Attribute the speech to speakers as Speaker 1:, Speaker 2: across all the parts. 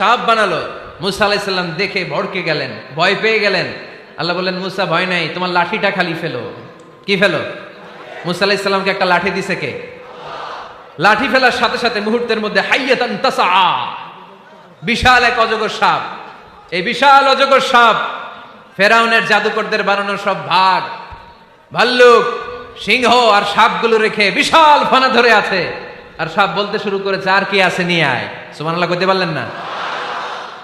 Speaker 1: সাপ বানালো। মুসা আলাইসাল্লাম দেখে ভড়কে গেলেন, ভয় পেয়ে গেলেন। আল্লাহ বললেন, মুসা, ভয় নাই, তোমার লাঠিটা খালি ফেলো। কি ফেলো? মুসা আলাইসাল্লামকে একটা লাঠি দিছে কে? লাঠি ফেলার সাথে সাথে মুহূর্তের মধ্যে বিশাল এক অজগর সাপ। এই বিশাল অজগর সাপ ফেরাউনের জাদুকরদের বানানো সব ভাগ। ভাল্লুক, সিংহ আর সাপগুলো রেখে বিশাল ফানা ধরে আছে। আর সাপ বলতে শুরু করেছে, আর কি আছে নিয়ে আয়? সুবহানাল্লাহ করতে পারলেন না?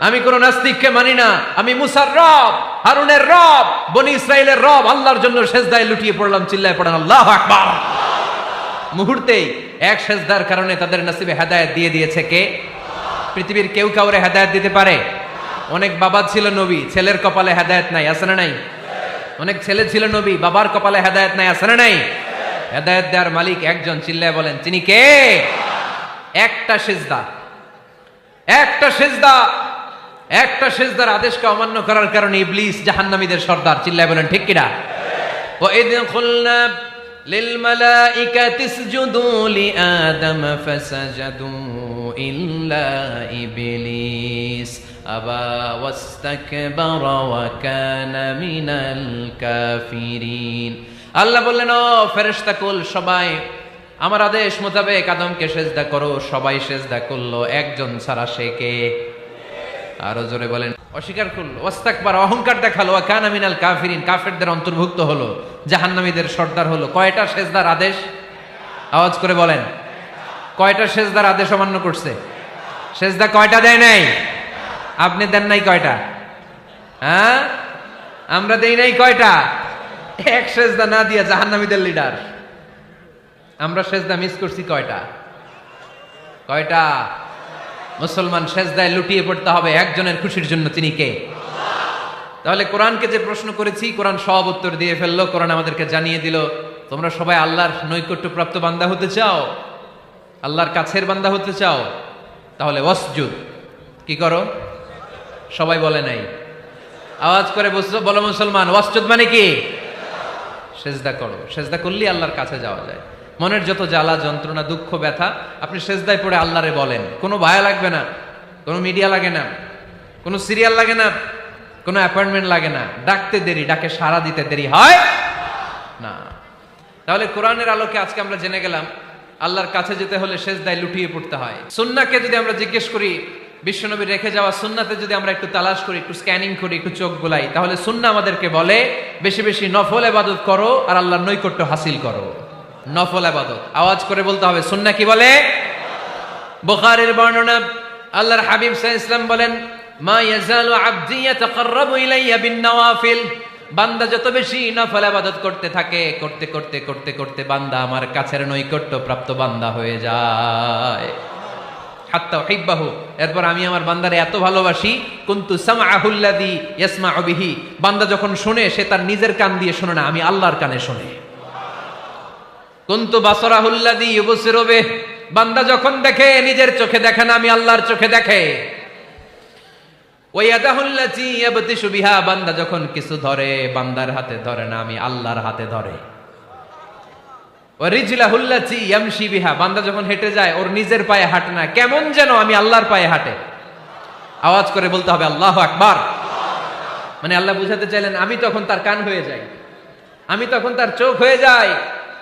Speaker 1: আমি কোন নাস্তিককে মানি না। আমি মুসার রব, হারুনের রব, বনি ইসরায়েলের রব, আল্লাহর জন্য সেজদায় লুটিয়ে পড়লাম, চিল্লায় পড়েন, আল্লাহ আকবার। মুহূর্তেই এক সেজদার কারণে তাদের নসিবে হেদায়েত দিয়ে দিয়েছে কে? পৃথিবীর কেউ কাউরে হেদায়েত দিতে পারে? অনেক বাবা ছিল নবী, ছেলের কপালে হেদায়েত নাই, আছে না নাই? অনেক ছেলে ছিল নবী, বাবার কপালে হেদায়েত নাই, আছে না নাই? হেদায়েত দেওয়ার মালিক একজন, চিল্লায় বলেন, তিনি কে? একটা সেজদা একটা সেজদা একটা সেজদার আদেশকে অমান্য করার কারণে ইবলিস জাহান্নামীদের সর্দার চিল্লায় বলেন ঠিক কিনা وإذ قلنا للملائكة اسجدوا لآدم فسجدوا إلا إبليس أبى واستكبر وكان من الكافرين আল্লাহ বললেন ও ফেরেশতা কুল সবাই আমার আদেশ মোতাবেক আদমকে সেজদা করো সবাই সেজদা করলো একজন ছাড়া সে কে আরও জোরে বলেন, অস্বীকার করল ওস্তাকবার অহংকার দেখাল আর কানা মিনাল কাফিরিন, কাফেরদের অন্তর্ভুক্ত হলো, জাহান্নামীদের সর্দার হলো। কয়টা সেজদার আদেশ? আওয়াজ করে বলেন, কয়টা সেজদার আদেশ অমান্য করছে? সেজদা কয়টা দেয় নাই? আপনি দেন নাই কয়টা? হ্যাঁ? আমরা দেই নাই কয়টা? এক সেজদা না দিয়া জাহান্নামীদের লিডার। আমরা সেজদা মিস করছি কয়টা? কয়টা? মুসলমান সেজদায় লুটিয়ে পড়তে হবে, একজনের খুশির জন্য তিনি কে? তাহলে কোরআনকে যে প্রশ্ন করেছি, কোরআন সব উত্তর দিয়ে ফেলল, কোরআন আমাদেরকে জানিয়ে দিল, তোমরা সবাই আল্লাহর নৈকট্য প্রাপ্ত বান্দা হতে চাও? আল্লাহর কাছের বান্দা হতে চাও? তাহলে ওয়াসজুদ, কি করো? সবাই বলে নাই। আওয়াজ করে বস- বলো মুসলমান, ওয়াসজুদ মানে কি? সেজদা করো, সেজদা করলেই আল্লাহর কাছে যাওয়া যায়। মনের যত জ্বালা, যন্ত্রণা, দুঃখ, ব্যথা, আপনি সেজদায় পড়ে আল্লাহরে বলেন। কোনো ভায়া লাগবে না, কোনো মিডিয়া লাগে না, কোনো সিরিয়াল লাগে না, কোনো অ্যাপয়েন্টমেন্ট লাগে না। ডাকতে দেরি, ডাকে সাড়া দিতে দেরি হয় না। তাহলে কোরআনের আলোকে আজকে আমরা জেনে গেলাম, আল্লাহর কাছে যেতে হলে সেজদায় লুটিয়ে পড়তে হয়। সুন্নাকে যদি আমরা জিজ্ঞেস করি, বিশ্বনবী রেখে যাওয়া সুন্নাতে যদি আমরা একটু তালাশ করি, একটু স্ক্যানিং করি, একটু চোখ গোলাই তাহলে সুন্না আমাদেরকে বলে, বেশি বেশি নফল এবাদত করো আর আল্লাহর নৈকট্য হাসিল করো। নফল আবাদত। আওয়াজ করে বলতে হবে, সুন্না কি বলে? বুখারীর বর্ণনা, আল্লাহর হাবিব আলাইহি ইসলাম বলেন, মা ইয়াজালু আবদি ইয়াতাকাররাবু ইলাইয়া বান্দা যত বেশি নফল ইবাদত করতে থাকে, করতে করতে করতে করতে বান্দা আমার কাছের নৈকট্য প্রাপ্ত বান্দা হয়ে যায়। হাত্তা হিব্বাহু এরপর আমি আমার বান্দারে এত ভালোবাসি, কুন্তু সামাহুল্লাদি ইয়াসমাউ বিহি। বান্দা যখন শুনে, সে তার নিজের কান দিয়ে শুনে না, আমি আল্লাহর কানে শুনে। কুন্তু বাসরাহুল্লাদি ইউবসিরু বিহ, বান্দা যখন দেখে, নিজের চোখে দেখে না, আমি আল্লাহর চোখে দেখে। ওয়াদাহুল্লাতি ইয়াবতিশু বিহা, বান্দা যখন কিছু ধরে, বান্দার হাতে ধরে না, আমি আল্লাহর হাতে ধরে। ইয়ামশি বিহা, বান্দা যখন হেঁটে যায়, ওর নিজের পায়ে হাঁটে না, কেমন যেন আমি আল্লাহর পায়ে হাঁটে। আওয়াজ করে বলতে হবে, আল্লাহু আকবার। মানে আল্লাহ বুঝাতে চাইলেন, আমি তখন তার কান হয়ে যাই। আমি তখন তার চোখ হয়ে যাই।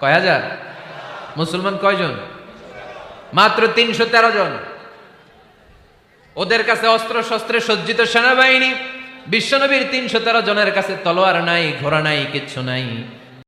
Speaker 1: কয় হাজার মুসলমান কয়জন? মাত্র তিনশো তেরো জন। ওদের কাছে অস্ত্র শস্ত্রে সজ্জিত সেনাবাহিনী, বিশ্বনবীর তিনশো তেরো জনের কাছে তলোয়ার নাই, ঘোড়া নাই, কিচ্ছু নাই।